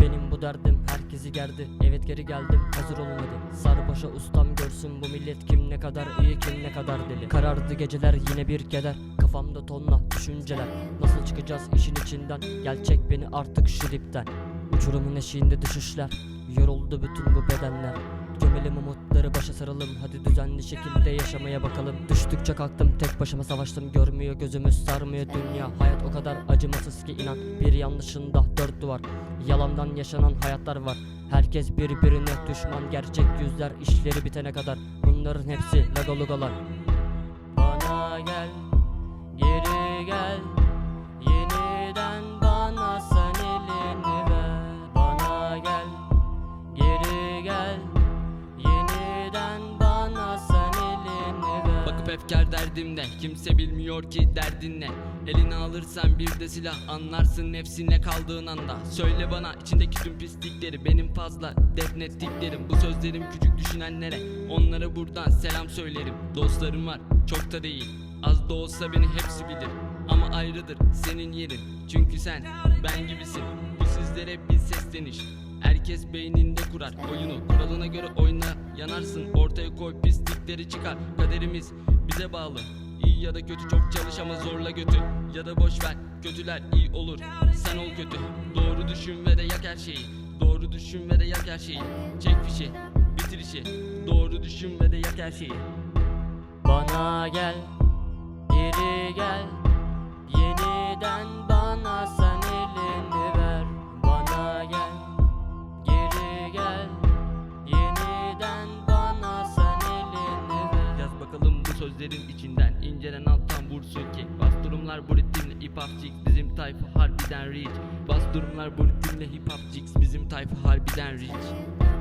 Benim bu derdim herkesi gerdi. Evet geri geldim hazır olun hadi Sarbaşa ustam görsün bu millet kim ne kadar iyi kim ne kadar deli. Karardı geceler yine bir keder. Kafamda tonla düşünceler. Nasıl çıkacağız işin içinden? Gel çek beni artık şu dipten. Uçurumun eşiğinde düşüşler. Yoruldu bütün bu bedenler. Gömelim umutları başa saralım. Hadi düzenli şekilde yaşamaya bakalım. Düştükçe kalktım tek başıma savaştım. Görmüyor gözümüz sarmıyor. Dünya Hayat o kadar acımasız ki inan. Bir yanlışında dört duvar. Yalandan yaşanan hayatlar var. Herkes birbirine düşman. Gerçek yüzler işleri bitene kadar. Bunların hepsi lagalugalar Bana gel Bakıp efkar derdimde. Kimse bilmiyor ki derdin ne. Eline alırsan bir de silah. Anlarsın nefsinle kaldığın anda. Söyle bana içindeki tüm pislikleri. Benim fazla defnettiklerim. Bu sözlerim küçük düşünenlere. Onlara buradan selam söylerim. Dostlarım var çok da değil. Az da olsa beni hepsi bilir. Ama ayrıdır senin yerin. Çünkü sen ben gibisin. Bu sizlere bir sesleniş. Herkes beyninde kurar oyunu. Kuralına göre oyna yanarsın. Ortaya koy pislikleri çıkar. Kaderimiz bize bağlı. İyi ya da kötü çok çalış ama zorla götü Ya da boş ver kötüler iyi olur. Sen ol kötü. Doğru düşün ve de yak her şeyi. Doğru düşün ve de yak her şeyi. Çek fişi bitir işi. Doğru düşün ve de yak her şeyi. Bana gel, sözlerin içinden incelen alttan vursun ki Bas durumlar bu ritimle hip hop chicks. Bizim tayfa harbiden rich. Bas durumlar bu ritimle hip hop chicks. Bizim tayfa harbiden rich